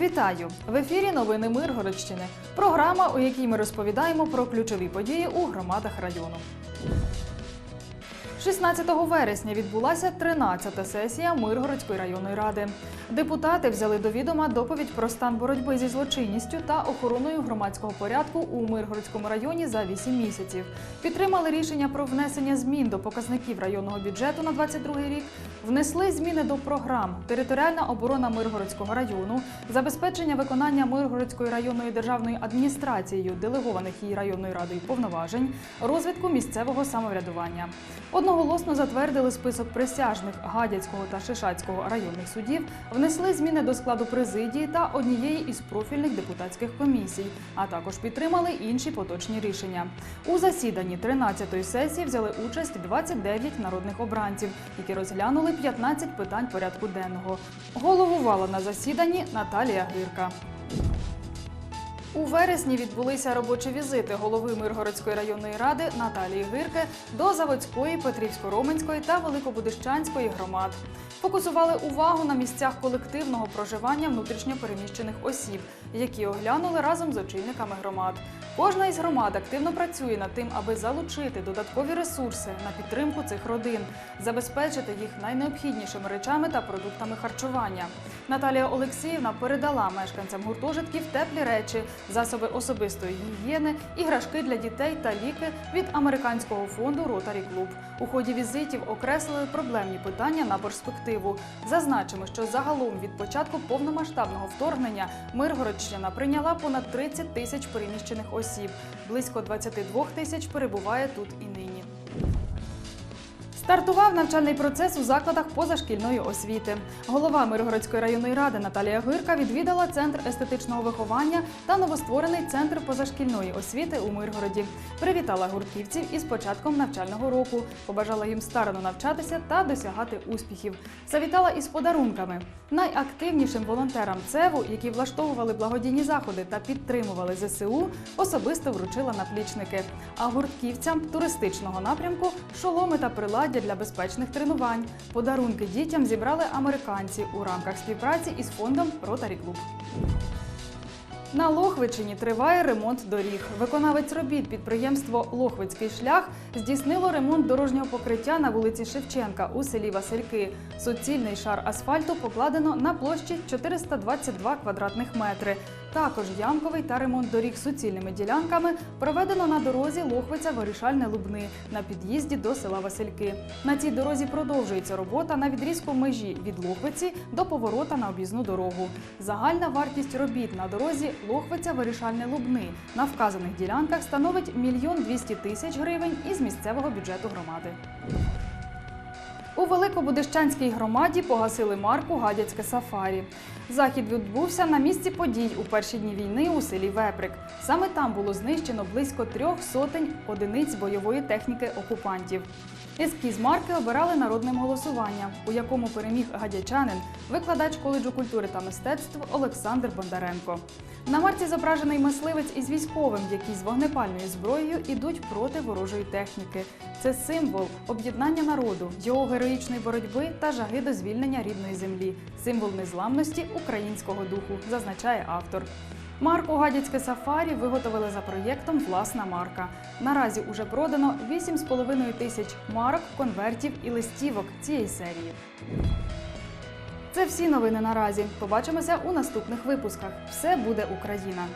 Вітаю! В ефірі новини Миргородщини. Програма, у якій ми розповідаємо про ключові події у громадах району. 16 вересня відбулася 13-та сесія Миргородської районної ради. Депутати взяли до відома доповідь про стан боротьби зі злочинністю та охороною громадського порядку у Миргородському районі за 8 місяців. Підтримали рішення про внесення змін до показників районного бюджету на 22 рік, внесли зміни до програм Територіальна оборона Миргородського району, забезпечення виконання Миргородської районної державної адміністрацією делегованих її районною радою повноважень, розвитку місцевого самоврядування. Одноголосно затвердили список присяжних Гадяцького та Шишацького районних судів, внесли зміни до складу президії та однієї із профільних депутатських комісій, а також підтримали інші поточні рішення. У засіданні 13-ї сесії взяли участь 29 народних обранців, які розглянули 15 питань порядку денного. Головувала на засіданні Наталія Гирка. У вересні відбулися робочі візити голови Миргородської районної ради Наталії Гирке до Заводської, Петрівсько-Роменської та Великобудищанської громад. Фокусували увагу на місцях колективного проживання внутрішньопереміщених осіб, які оглянули разом з очільниками громад. Кожна із громад активно працює над тим, аби залучити додаткові ресурси на підтримку цих родин, забезпечити їх найнеобхіднішими речами та продуктами харчування. Наталія Олексіївна передала мешканцям гуртожитків теплі речі, засоби особистої гігієни, іграшки для дітей та ліки від американського фонду Ротарі Клуб. У ході візитів окреслили проблемні питання на перспективу. Зазначимо, що загалом від початку повномасштабного вторгнення Миргородщина прийняла понад 30 тисяч переміщених осіб. Близько 22 тисяч перебуває тут і нині. Стартував навчальний процес у закладах позашкільної освіти. Голова Миргородської районної ради Наталія Гирка відвідала центр естетичного виховання та новостворений центр позашкільної освіти у Миргороді. Привітала гуртківців із початком навчального року, побажала їм старано навчатися та досягати успіхів. Завітала із подарунками. Найактивнішим волонтерам ЦЕВу, які влаштовували благодійні заходи та підтримували ЗСУ, особисто вручила наплічники. А гуртківцям туристичного напрямку шоломи та приладдя для безпечних тренувань. Подарунки дітям зібрали американці у рамках співпраці із фондом Ротарі Клуб. На Лохвичині триває ремонт доріг. Виконавець робіт підприємство Лохвицький шлях здійснило ремонт дорожнього покриття на вулиці Шевченка у селі Васильки. Суцільний шар асфальту покладено на площі 422 квадратних метри. Також ямковий та ремонт доріг суцільними ділянками проведено на дорозі Лохвиця Вирішальне Лубни на під'їзді до села Васильки. На цій дорозі продовжується робота на відрізку межі від Лохвиці до поворота на об'їзну дорогу. Загальна вартість робіт на дорозі Лохвиця Вирішальне Лубни на вказаних ділянках становить мільйон 200 тисяч гривень із місцевого бюджету громади. У Великобудищанській громаді погасили марку Гадяцьке сафарі. Захід відбувся на місці подій у перші дні війни у селі Веприк. Саме там було знищено близько трьох сотень одиниць бойової техніки окупантів. Ескіз марки обирали народним голосуванням, у якому переміг гадячанин, викладач коледжу культури та мистецтв Олександр Бондаренко. На марці зображений мисливець із військовим, які з вогнепальною зброєю ідуть проти ворожої техніки. Це символ об'єднання народу, його героїчної боротьби та жаги до звільнення рідної землі, символ незламності українського духу, зазначає автор. Марку Гадяцьке сафарі виготовили за проєктом Власна марка. Наразі уже продано 8,5 тисяч марок, конвертів і листівок цієї серії. Це всі новини наразі. Побачимося у наступних випусках. Все буде Україна!